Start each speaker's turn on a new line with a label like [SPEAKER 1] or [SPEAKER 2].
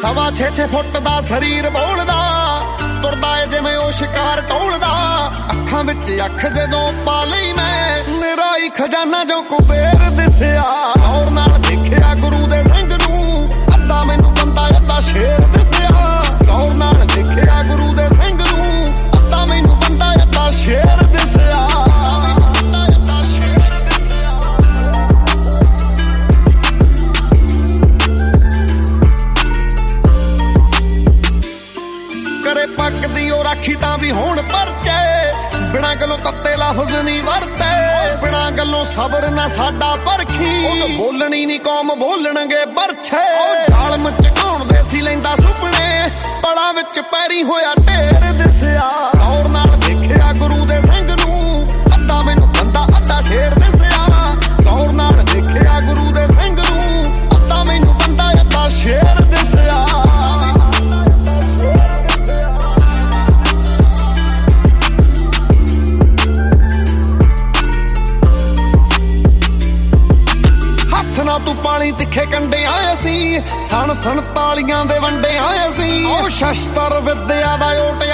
[SPEAKER 1] ਸਵਾ 6-6 ਫੁੱਟ ਦਾ ਸਰੀਰ ਬੋਲਦਾ, ਤੁਰਦਾ ਏ ਜਿਵੇਂ ਉਹ ਸ਼ਿਕਾਰ ਟੋਲਦਾ। ਅੱਖਾਂ ਵਿੱਚ ਅੱਖ ਜਦੋਂ ਪਾ ਲਈ ਮੈਂ, ਮੇਰਾ ਹੀ ਖਜ਼ਾਨਾ ਜੋ ਕੁਬੇਰ ਦਿਸਿਆ। ਪੱਕਦੀ ਉਹ ਰਾਖੀ ਤਾਂ ਵੀ ਹੁਣ ਪਰਚੇ। ਬਿਨਾਂ ਗੱਲੋਂ ਤੱਤੇ ਲਫ਼ਜ਼ ਨਹੀਂ ਵਰਤੇ। ਬਿਨਾਂ ਗੱਲੋਂ ਸਬਰ ਨਾ ਸਾਡਾ ਪਰਖੀ। ਉਹ ਬੋਲਣੀ ਨਹੀਂ ਕੌਮ, ਬੋਲਣਗੇ ਬਰਛੇ ਉਹ ਜ਼ਾਲਮ ਚਕਾਉਂਦੇ ਸੀ ਲੈਂਦਾ ਸੁਪਨੇ। ਪਲਾਂ ਵਿੱਚ ਪੈਰੀ ਹੋਇਆ ਢੇਰ ਹੱਥ ਤੂੰ ਪਾਣੀ ਤਿੱਖੇ ਕੰਡੇ ਆਏ ਸੀ। ਸਣ ਸਣ ਤਾਲੀਆਂ ਦੇ ਵੰਡੇ ਆਏ ਸੀ। ਉਹ ਸ਼ਸਤਰ ਵਿਦਿਆ ਦਾ ਓਟ